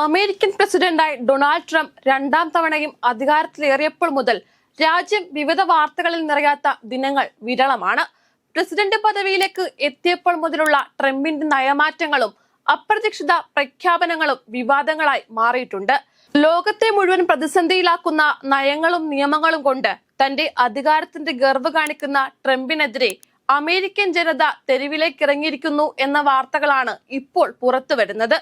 American പ്രസിഡന്റായി Donald Trump രണ്ടാം തവണയും അധികാരത്തിലേറിയപ്പോൾ മുതൽ രാജ്യം വിവിധ വാർത്തകളിൽ നിറയാത്ത ദിനങ്ങൾ വിരളമാണ്. പ്രസിഡന്റ് പദവിയിലേക്ക് എത്തിയപ്പോൾ മുതലുള്ള ട്രംപിന്റെ നയമാറ്റങ്ങളും അപ്രതീക്ഷിത പ്രഖ്യാപനങ്ങളും വിവാദങ്ങളായി മാറിയിട്ടുണ്ട്. ലോകത്തെ മുഴുവൻ പ്രതിസന്ധിയിലാക്കുന്ന നയങ്ങളും നിയമങ്ങളും കൊണ്ട് തന്റെ അധികാരത്തിന്റെ ഗർവ് കാണിക്കുന്ന ട്രംപിനെതിരെ അമേരിക്കൻ ജനത തെരുവിലേക്ക് ഇറങ്ങിയിരിക്കുന്നു എന്ന വാർത്തകളാണ് ഇപ്പോൾ പുറത്തു വരുന്നത്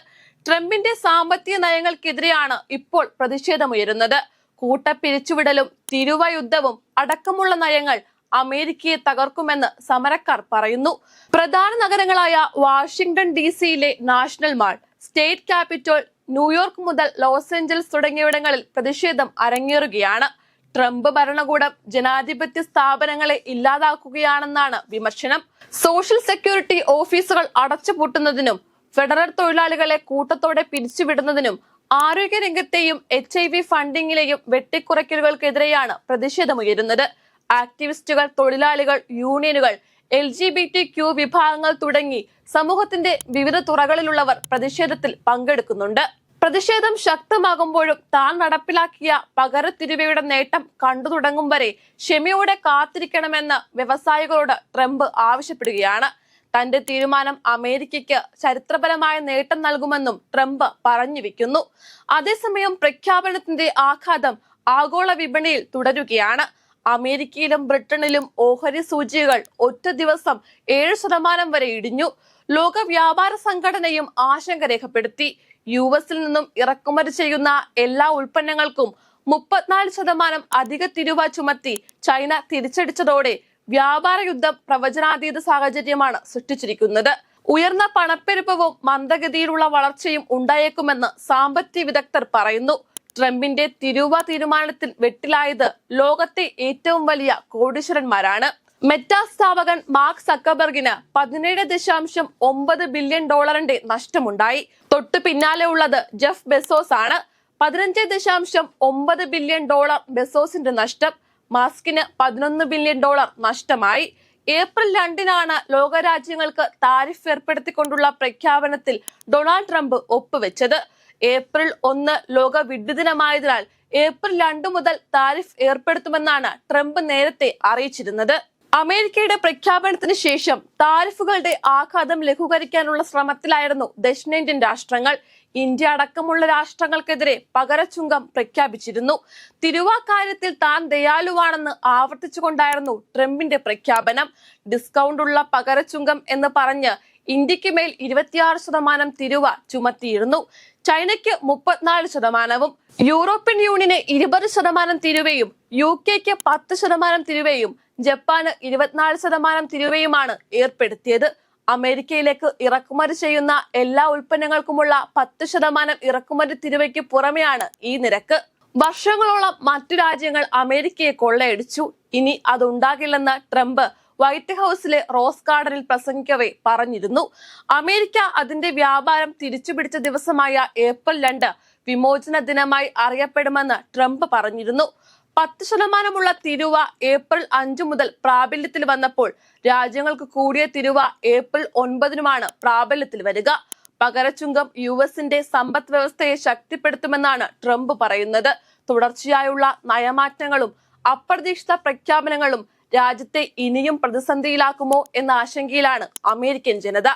ട്രംപിന്റെ സാമ്പത്തിക നയങ്ങൾക്കെതിരെയാണ് ഇപ്പോൾ പ്രതിഷേധമുയരുന്നത്. കൂട്ട പിരിച്ചുവിടലും തിരുവ യുദ്ധവും അടക്കമുള്ള നയങ്ങൾ അമേരിക്കയെ തകർക്കുമെന്ന് സമരക്കാർ പറയുന്നു. പ്രധാന നഗരങ്ങളായ വാഷിംഗ്ടൺ ഡി സിയിലെ national mall state capitol New York മുതൽ ലോസ് ഏഞ്ചൽസ് തുടങ്ങിയവിടങ്ങളിൽ പ്രതിഷേധം അരങ്ങേറുകയാണ്. ട്രംപ് ഭരണകൂടം ജനാധിപത്യ സ്ഥാപനങ്ങളെ ഇല്ലാതാക്കുകയാണെന്നാണ് വിമർശനം. സോഷ്യൽ സെക്യൂരിറ്റി ഓഫീസുകൾ അടച്ചുപൂട്ടുന്നതിനും ഫെഡറൽ തൊഴിലാളികളെ കൂട്ടത്തോടെ പിരിച്ചുവിടുന്നതിനും ആരോഗ്യരംഗത്തെയും എച്ച് ഐ വി ഫണ്ടിങ്ങിലെയും വെട്ടിക്കുറയ്ക്കലുകൾക്കെതിരെയാണ് പ്രതിഷേധമുയരുന്നത്. ആക്ടിവിസ്റ്റുകൾ തൊഴിലാളികൾ യൂണിയനുകൾ L G B T Q വിഭാഗങ്ങൾ തുടങ്ങി സമൂഹത്തിന്റെ വിവിധ തുറകളിലുള്ളവർ പ്രതിഷേധത്തിൽ പങ്കെടുക്കുന്നുണ്ട്. പ്രതിഷേധം ശക്തമാകുമ്പോഴും താൻ നടപ്പിലാക്കിയ പകരത്തിരുവയുടെ നേട്ടം കണ്ടു തുടങ്ങും വരെ ക്ഷമയോടെ കാത്തിരിക്കണമെന്ന് വ്യവസായികളോട് ട്രംപ് ആവശ്യപ്പെടുകയാണ്. തന്റെ തീരുമാനം അമേരിക്കയ്ക്ക് ചരിത്രപരമായ നേട്ടം നൽകുമെന്നും ട്രംപ് പറഞ്ഞു വെക്കുന്നു. അതേസമയം പ്രഖ്യാപനത്തിന്റെ ആഘാതം ആഗോള വിപണിയിൽ തുടരുകയാണ്. അമേരിക്കയിലും ബ്രിട്ടനിലും ഓഹരി സൂചികകൾ ഒറ്റ ദിവസം ഏഴ് ശതമാനം വരെ ഇടിഞ്ഞു. ലോക വ്യാപാര സംഘടനയും ആശങ്ക രേഖപ്പെടുത്തി. യു എസിൽ നിന്നും ഇറക്കുമതി ചെയ്യുന്ന എല്ലാ ഉൽപ്പന്നങ്ങൾക്കും മുപ്പത്തിനാല് ശതമാനം അധിക തിരുവ ചുമത്തി ചൈന തിരിച്ചടിച്ചതോടെ വ്യാപാര യുദ്ധം പ്രവചനാതീത സാഹചര്യമാണ് സൃഷ്ടിച്ചിരിക്കുന്നത്. ഉയർന്ന പണപ്പെരുപ്പവും മന്ദഗതിയിലുള്ള വളർച്ചയും ഉണ്ടായേക്കുമെന്ന് സാമ്പത്തിക വിദഗ്ധർ പറയുന്നു. ട്രംപിന്റെ തിരുവ തീരുമാനത്തിൽ വെട്ടിലായത് ലോകത്തെ ഏറ്റവും വലിയ കോടീശ്വരന്മാരാണ്. മെറ്റാ സ്ഥാപകൻ മാർക്ക് സക്കബർഗിന് പതിനേഴ് ദശാംശം ഒമ്പത് ബില്യൺ ഡോളറിന്റെ നഷ്ടമുണ്ടായി. തൊട്ടു പിന്നാലെ ഉള്ളത് ജെഫ് ബെസോസ് ആണ് പതിനഞ്ച് ദശാംശം ഒമ്പത് ബില്യൺ ഡോളർ ബെസോസിന്റെ നഷ്ടം. മാസ്കിന് പതിനൊന്ന് ബില്യൺ ഡോളർ നഷ്ടമായി. ഏപ്രിൽ രണ്ടിനാണ് ലോകരാജ്യങ്ങൾക്ക് താരിഫ് ഏർപ്പെടുത്തിക്കൊണ്ടുള്ള പ്രഖ്യാപനത്തിൽ ഡൊണാൾഡ് ട്രംപ് ഒപ്പുവെച്ചത്. ഏപ്രിൽ ഒന്ന് ലോക വിഡ്ഢിദിനമായതിനാൽ ഏപ്രിൽ രണ്ടു മുതൽ താരിഫ് ഏർപ്പെടുത്തുമെന്നാണ് ട്രംപ് നേരത്തെ അറിയിച്ചിരുന്നത്. അമേരിക്കയുടെ പ്രഖ്യാപനത്തിന് ശേഷം താരിഫുകളുടെ ആഘാതം ലഘൂകരിക്കാനുള്ള ശ്രമത്തിലായിരുന്നു ദക്ഷിണേന്ത്യൻ രാഷ്ട്രങ്ങൾ. ഇന്ത്യ അടക്കമുള്ള രാഷ്ട്രങ്ങൾക്കെതിരെ പകരച്ചുങ്കം പ്രഖ്യാപിച്ചിരുന്നു. തിരുവാക്കാര്യത്തിൽ താൻ ദയാലുവാണെന്ന് ആവർത്തിച്ചുകൊണ്ടായിരുന്നു ട്രംപിന്റെ പ്രഖ്യാപനം. ഡിസ്കൗണ്ട് ഉള്ള പകരച്ചുങ്കം എന്ന് പറഞ്ഞ് ഇന്ത്യയ്ക്ക് മേൽ ഇരുപത്തിയാറ് ശതമാനം തിരുവ ചുമത്തിയിരുന്നു. ചൈനയ്ക്ക് മുപ്പത്തിനാല് ശതമാനവും യൂറോപ്യൻ യൂണിയന് ഇരുപത് ശതമാനം തിരുവയും യു കെക്ക് പത്ത് ശതമാനം തിരുവയും ജപ്പാന് ഇരുപത്തിനാല് ശതമാനം തിരുവയുമാണ് ഏർപ്പെടുത്തിയത്. അമേരിക്കയിലേക്ക് ഇറക്കുമതി ചെയ്യുന്ന എല്ലാ ഉൽപ്പന്നങ്ങൾക്കുമുള്ള പത്ത് ശതമാനം ഇറക്കുമതി തിരുവയ്ക്ക് പുറമെയാണ് ഈ നിരക്ക്. വർഷങ്ങളോളം മറ്റു രാജ്യങ്ങൾ അമേരിക്കയെ കൊള്ളയടിച്ചു. ഇനി അതുണ്ടാകില്ലെന്ന് ട്രംപ് വൈറ്റ് ഹൌസിലെ റോസ് ഗാർഡനിൽ പ്രസംഗിക്കവേ പറഞ്ഞിരുന്നു. അമേരിക്ക അതിന്റെ വ്യാപാരം തിരിച്ചുപിടിച്ച ദിവസമായ ഏപ്രിൽ രണ്ട് വിമോചന ദിനമായി അറിയപ്പെടുമെന്ന് ട്രംപ് പറഞ്ഞിരുന്നു. പത്ത് ശതമാനമുള്ള തിരുവ ഏപ്രിൽ അഞ്ചു മുതൽ പ്രാബല്യത്തിൽ വന്നപ്പോൾ രാജ്യങ്ങൾക്ക് കൂടിയ തിരുവ ഏപ്രിൽ ഒൻപതിനുമാണ് പ്രാബല്യത്തിൽ വരിക. പകരച്ചുങ്കം യു എസിന്റെ സമ്പദ് വ്യവസ്ഥയെ ശക്തിപ്പെടുത്തുമെന്നാണ് ട്രംപ് പറയുന്നത്. തുടർച്ചയായുള്ള നയമാറ്റങ്ങളും അപ്രതീക്ഷിത പ്രഖ്യാപനങ്ങളും രാജ്യത്തെ ഇനിയും പ്രതിസന്ധിയിലാക്കുമോ എന്ന ആശങ്കയിലാണ് അമേരിക്കൻ ജനത.